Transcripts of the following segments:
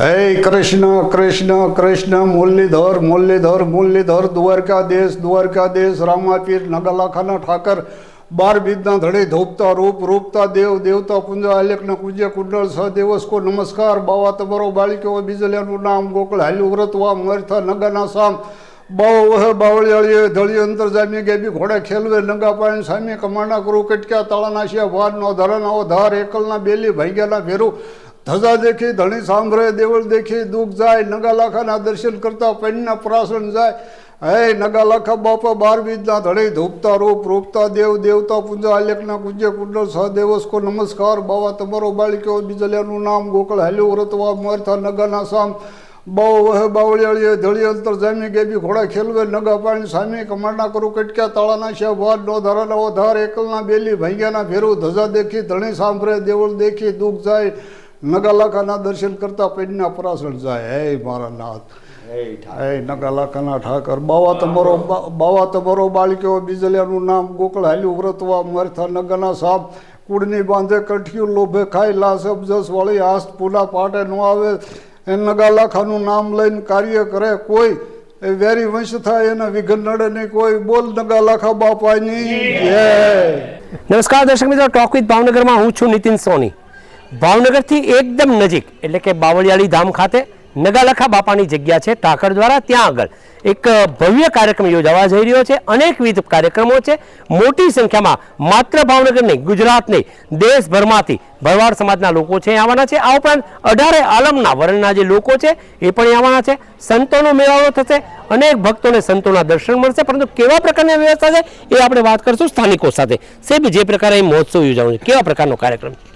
હે કૃષ્ણ કૃષ્ણ કૃષ્ણ, મુરલીધર મુરલીધર મુરલીધર, દ્વારકાધીશ દ્વારકાધીશ રામાપીર નગલાખાના ઠાકર, બાર બીજના ધડે ધોપતા રૂપ, રૂપતા દેવ, દેવતા પુંજા આલેખના કુંજે કુંડળ સદેવસ્કો દેવસ્કો નમસ્કાર, બાવા, તમારો બાળીકો બીજલ્યાનું નામ, ગોકળ હાલ્યું વ્રત વા મરથા, નગાના સામ, બાવ, વહે, બાવળિયાળીએ ધળી અંતર જામી ગેબી, ઘોડે, ખેલવે, નંગા પાણી સામે કમાણા, કરું, કટક્યા, તાળાનાશિયા ભાર ધરનાઓ ધાર, એકલના, બેલી ભાગ્યાના ભેરું ધજા દેખી, ધણી સાંભળે, દેવળ દેખી, દુઃખ જાય, નગાલાખાના દર્શન કરતા પૈણના પ્રાસણ જાય. હે નગાલાખા બાપા બાર બીજના ધડે ધૂપતા રૂપ, રૂપતા દેવ, દેવતા પૂજા આલેખના કુજ્ય કુંડળ સહદેવસ્કો નમસ્કાર, બાવા, તમારો બાળક્યો, બીજલ્યાનું નામ, ગોકળ હાલ્યું વ્રતવા, મરથા, નગાના સામ. બહુ વહે, બાવળિયાળીએ ધળી અંતર, જામી, ગેબી, ઘોડા, ખેલવે, નગા, પાણી, સામે, કમાડના કરું, કટક્યા, તાળાના છે ભાર નો ધારાના ધાર એકલના બેલી, ભાંગ્યાના ભેરું, ધજા દેખી, ધણી સાંભળે, દેવળ દેખી, દુઃખ જાય. નગાલાખાના દર્શન કરતા પેડના પરાસણ જાય. હે મારા નાથ. હે નગાલાખાના ઠાકર. બાવા તમારો બાવા તમારો બાળક્યો બીજલિયાનું નામ ગોકળ હાલ્યું વ્રતવા મરથા નગાના સાપ કુડની બાંધે કઠિયું લોભે ખાઈ લાસ અબજસ વળી આસ્ત પુલા પાટે નો આવે. એ નગાલાખાનું નામ લઈને કાર્ય કરે કોઈ. એ વેરી વંશ થાય એને વિઘન નડે નહીં કોઈ. બોલ નગાલાખા બાપાની. જય નમસ્કાર દર્શક મિત્રો ટોક વિથ ભાવનગરમાં હું છું નીતિન સોની. ભાવનગરથી એકદમ નજીક, એટલે કે બાવળિયાળી ધામ ખાતે નગાલખા બાપાની જગ્યા છે, ટાકર દ્વારા ત્યાં આગળ. એક ભવ્ય કાર્યક્રમ યોજાવા જઈ રહ્યો છે, અનેકવિધ કાર્યક્રમો છે. મોટી સંખ્યામાં માત્ર ભાવનગર નહીં, ગુજરાત નહીં, દેશભરમાંથી ભરવાડ સમાજના લોકો છે આવવાના છે. આ ઉપરાંત અઢારે આલમના વર્ણના જે લોકો છે, એ પણ આવવાના છે. સંતોનો મેળાવડો થશે, અનેક ભક્તોને સંતોના દર્શન મળશે, પરંતુ કેવા પ્રકારની વ્યવસ્થા છે એ આપણે વાત કરશું સ્થાનિકો સાથે. સેબ જે પ્રકારે મહોત્સવ યોજાવાનો છે, કેવા પ્રકારનો કાર્યક્રમ છે?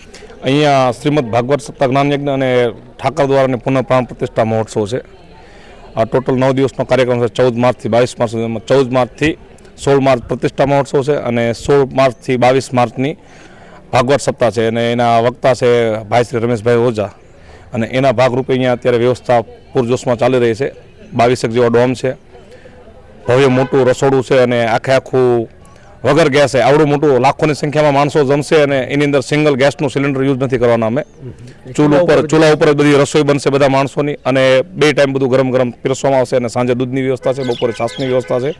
અહીંયા શ્રીમદ ભાગવત સપ્તાહ જ્ઞાનયજ્ઞ અને ઠાકર દ્વારાની પુનઃ પ્રાણ પ્રતિષ્ઠા મહોત્સવ છે. આ ટોટલ નવ દિવસનો કાર્યક્રમ છે, ચૌદ માર્ચથી બાવીસ માર્ચ સુધીમાં. ચૌદ માર્ચથી સોળ માર્ચ પ્રતિષ્ઠા મહોત્સવ છે અને સોળ માર્ચથી બાવીસ માર્ચની ભાગવત સપ્તાહ છે. અને એના વક્તા છે ભાઈ શ્રી રમેશભાઈ ઓઝા. અને એના ભાગરૂપે અહીંયા અત્યારે વ્યવસ્થા પૂરજોશમાં ચાલી રહી છે. બાવીસેક જેવો ડોમ છે. ભવ્ય મોટું રસોડું છે અને આખે આખું વગર ગેસે આવડું મોટું લાખોની સંખ્યામાં માણસો જમશે અને એની અંદર સિંગલ ગેસનું સિલિન્ડર યુઝ નથી કરવાના અમે. ચૂલા ઉપર ચૂલા ઉપર જ બધી રસોઈ બનશે બધા માણસોની અને બે ટાઈમ બધું ગરમ ગરમ પીરસવામાં આવશે અને સાંજે દૂધની વ્યવસ્થા છે બપોરે છાસની વ્યવસ્થા છે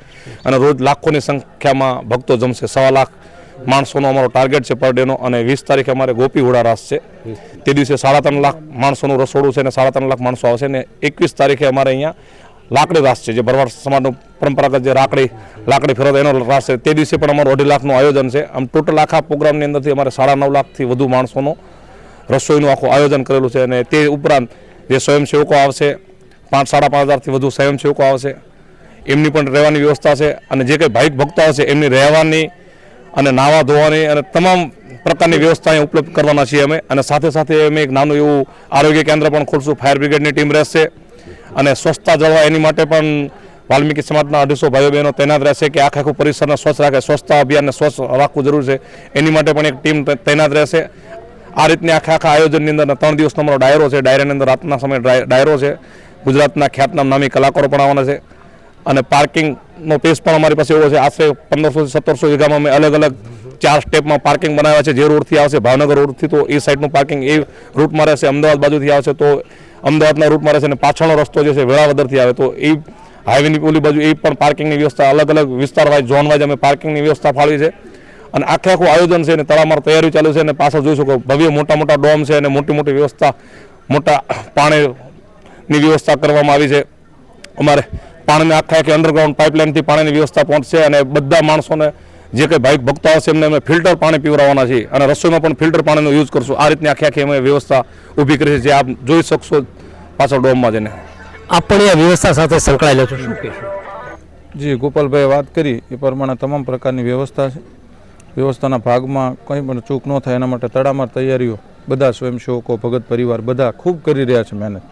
અને રોજ લાખોની સંખ્યામાં ભક્તો જમશે. સવા લાખ માણસોનો અમારો ટાર્ગેટ છે પર ડેનો અને વીસ તારીખે અમારે ગોપી હુડા રાસ છે. તે દિવસે સાડા ત્રણ લાખ માણસોનું રસોડું છે અને સાડા ત્રણ લાખ માણસો આવશે અને એકવીસ તારીખે અમારે અહીંયા લાકડી રાસ છે, જે ભરવાડ સમાજનો પરંપરાગત જે રાકડી લાકડી ફેરવતો એનો રાસ છે. તે દિવસે પણ અમારું અઢી લાખનું આયોજન છે. આમ ટોટલ આખા પ્રોગ્રામની અંદરથી અમારે સાડા નવ લાખથી વધુ માણસોનો રસોઈનું આખું આયોજન કરેલું છે અને તે ઉપરાંત જે સ્વયંસેવકો આવશે, પાંચ, સાડા પાંચ હજારથી વધુ સ્વયંસેવકો આવશે. એમની પણ રહેવાની વ્યવસ્થા છે અને જે કંઈ ભાવિક ભક્તો આવશે, એમની રહેવાની અને નાવા ધોવાની અને તમામ પ્રકારની વ્યવસ્થા અહીં ઉપલબ્ધ કરવાના છીએ અમે. અને સાથે સાથે અમે એક નાનું એવું આરોગ્ય કેન્દ્ર પણ ખોલશું. ફાયર બ્રિગેડની ટીમ રહેશે. અને સ્વચ્છતા જળવાય એની માટે પણ વાલ્મીકી સમાજના અઢીસો ભાઈઓ બહેનો તૈનાત રહેશે કે આખે આખું પરિસરને સ્વચ્છ રાખે. સ્વચ્છતા અભિયાનને સ્વચ્છ રાખવું જરૂર છે. એની માટે પણ એક ટીમ તૈનાત રહેશે. આ રીતની આખા આખા આયોજનની અંદર ત્રણ દિવસનો અમારો ડાયરો છે. ડાયરાની અંદર રાતના સમયે ડાયરો છે. ગુજરાતના ખ્યાતનામ નામી કલાકારો પણ આવવાના છે. અને પાર્કિંગનો પેસ પણ અમારી પાસે એવો છે. આશરે પંદરસો સત્તરસો વીઘામાં અમે અલગ અલગ ચાર સ્ટેપમાં પાર્કિંગ બનાવ્યા છે, જે રોડથી આવશે, ભાવનગર રોડથી, તો એ સાઈડનું પાર્કિંગ એ રૂટમાં રહેશે, અમદાવાદ બાજુથી આવશે, તો અમદાવાદના રૂટમાં રહેશે અને પાછળનો રસ્તો જે છે, વેળાવદરથી આવે, તો એ હાઈવેની ઓલી બાજુ એ પણ પાર્કિંગની વ્યવસ્થા અલગ અલગ વિસ્તાર વાઇઝ ઝોન વાઇઝ અમે પાર્કિંગની વ્યવસ્થા ફાળવી છે. અને આખે આખું આયોજન છે, અને તળામાર તૈયારી ચાલુ છે, અને પાછળ જોઈ શકો, ભવ્ય મોટા મોટા ડોમ છે, અને મોટી મોટી વ્યવસ્થા, મોટા પાણીની વ્યવસ્થા કરવામાં આવી છે. અમારે પાણીને આખા આખી અંડરગ્રાઉન્ડ પાઇપલાઇનથી પાણીની વ્યવસ્થા પહોંચશે, અને બધા માણસોને જે કંઈ ભાઈ ભક્તો હશે એમને અમે ફિલ્ટર પાણી પીવડાવવાના છીએ અને રસોઈમાં પણ ફિલ્ટર પાણીનો યુઝ કરશું. આ રીતની આખી આખી અમે વ્યવસ્થા ઊભી કરી છે. જે આપ જોઈ શકશો પાછળ ડોમમાં જઈને. આપ પણ આ વ્યવસ્થા સાથે સંકળાયેલો છો. શું કહેશો? જી ગોપાલભાઈએ વાત કરી. એ પ્રમાણે તમામ પ્રકારની વ્યવસ્થા છે. વ્યવસ્થાના ભાગમાં કંઈ પણ ચૂક ન થાય એના માટે તડામાર તૈયારીઓ બધા સ્વયંસેવકો ભગત પરિવાર બધા ખૂબ કરી રહ્યા છે મહેનત.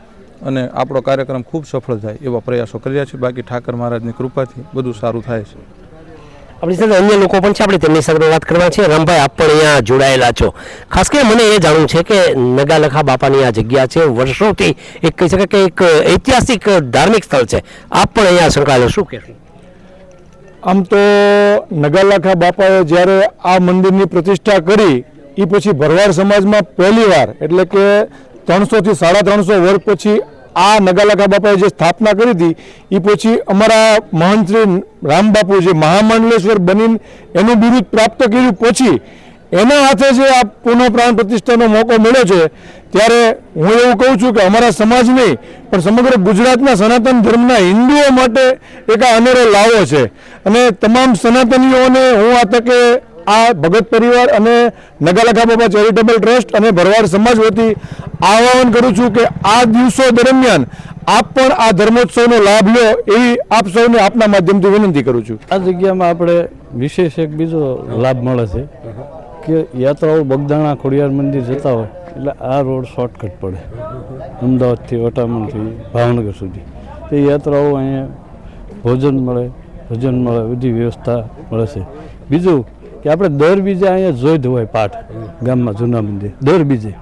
અને આપણો કાર્યક્રમ ખૂબ સફળ થાય એવા પ્રયાસો કરી રહ્યા છે. બાકી ઠાકર મહારાજની કૃપાથી બધું સારું થાય છે. આપણી સાથે અન્ય લોકો પણ છે. આપણે તેમની સાથે વાત કરવા છે રામભાઈ, આપ પણ અહીંયા જોડાયેલા છો. ખાસ કરીને મને એ જાણવું છે કે નગાલખા બાપાની આ જગ્યા છે. વર્ષોથી એક કહી શકાય કે એક ઐતિહાસિક ધાર્મિક સ્થળ છે. આપ પણ અહીંયા સંકળાયેલો શું કહેશો? આમ તો નગાલખા બાપાએ જ્યારે આ મંદિરની પ્રતિષ્ઠા કરી એ પછી ભરવાડ સમાજમાં પહેલીવાર એટલે કે ત્રણસોથી સાડા ત્રણસો વર્ષ પછી આ નગાલાકા બાપાએ જે સ્થાપના કરી હતી એ પછી અમારા મહંત શ્રી રામબાપુ જે મહામંડલેશ્વર બની એનું બિરુદ પ્રાપ્ત કર્યું પછી, એના હાથે જે આ પુનઃ પ્રાણ પ્રતિષ્ઠાનો મોકો મળ્યો છે, ત્યારે હું એવું કહું છું કે અમારા સમાજ નહીં, પણ સમગ્ર ગુજરાતના સનાતન ધર્મના હિન્દુઓ માટે એક આ અનેરો લાવો છે. અને તમામ સનાતનીઓને હું આ તકે આ ભગત પરિવાર અને નગાલખા બાબા ચેરિટેબલ ટ્રસ્ટ અને ભરવાડ સમાજ વતી આહવાન કરું છું કે આ દિવસો દરમિયાન આપ પણ આ ધર્મોત્સવનો લાભ લો એવી આપ સૌને આપના માધ્યમથી વિનંતી કરું છું. આ જગ્યામાં આપણે વિશેષ એક બીજો લાભ મળે છે કે યાત્રાઓ બગદાણા ખોડિયાર મંદિર જતા હોય એટલે આ રોડ શોર્ટકટ પડે. અમદાવાદથી વટામણથી ભાવનગર સુધી. તે યાત્રાઓ અહીંયા ભોજન મળે, ભજન મળે, બધી વ્યવસ્થા મળે છે. બીજું કે આપણે દર બીજે અહીંયા જોઈ હોય પાઠ, ગામમાં જૂના મંદિર, દર બીજે.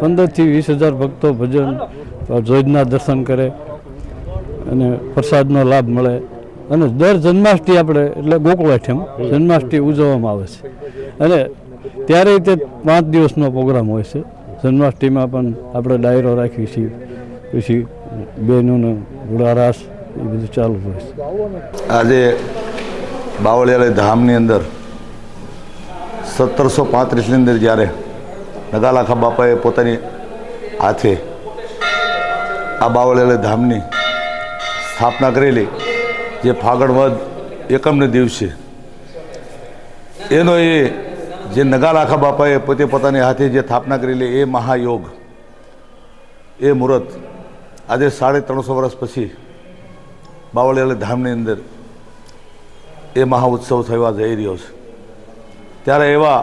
પંદરથી વીસ હજાર ભક્તો ભજન, જોઈદના દર્શન કરે અને પ્રસાદનો લાભ મળે. અને દર જન્માષ્ટમી આપણે, એટલે ગોકુળ જન્માષ્ટમી ઉજવવામાં આવે છે. અને ત્યારે તે પાંચ દિવસનો પ્રોગ્રામ હોય છે. જન્માષ્ટમીમાં પણ આપણે ડાયરો રાખીએ છીએ. પછી બહેનોને ગુડારાસ, એ બધું ચાલુ હોય છે. આજે બાવળિયાળી ધામની અંદર સત્તરસો પાંત્રીસની અંદર જ્યારે નગાલાખા બાપાએ પોતાની હાથે આ બાવળિયાળી ધામની સ્થાપના કરેલી, જે ફાગણ વધ એકમને દિવસે. એનો એ જે નગાલાખા બાપાએ પોતે પોતાની હાથે જે સ્થાપના કરેલી, એ મહાયોગ, એ મુહૂર્ત આજે સાડી ત્રણસો વર્ષ પછી બાવળિયાળી ધામની અંદર એ મહાઉત્સવ થવા જઈ રહ્યો છે. ત્યારે એવા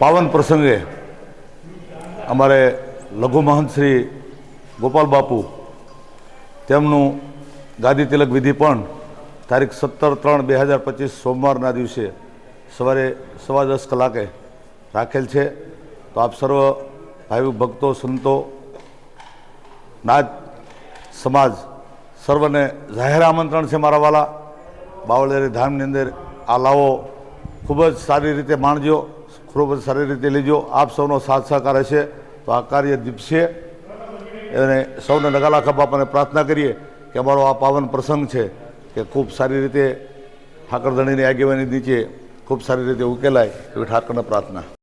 પાવન પ્રસંગે અમારે લઘુ શ્રી ગોપાલ બાપુ, તેમનું ગાદી તિલક વિધિ પણ તારીખ સત્તર ત્રણ બે હજાર પચીસ સોમવારના દિવસે સવારે સવા દસ કલાકે રાખેલ છે. તો આપ સર્વ ભાવિક ભક્તો, સંતો નાજ સમાજ સર્વને જાહેર આમંત્રણ છે મારા વાલા. બાવળેરી ધામની અંદર આ લાવો ખૂબ જ સારી રીતે માણજો, ખૂબ જ સારી રીતે લેજો. આપ સૌનો સાથ સહકાર હશે તો આ કાર્ય દીપશે અને સૌને નગાલા ખબાપાને પ્રાર્થના કરીએ કે અમારો આ પાવન પ્રસંગ છે કે ખૂબ સારી રીતે ઠાકરધણીની આગેવાની નીચે ખૂબ સારી રીતે ઉકેલાય એવી ઠાકરને પ્રાર્થના.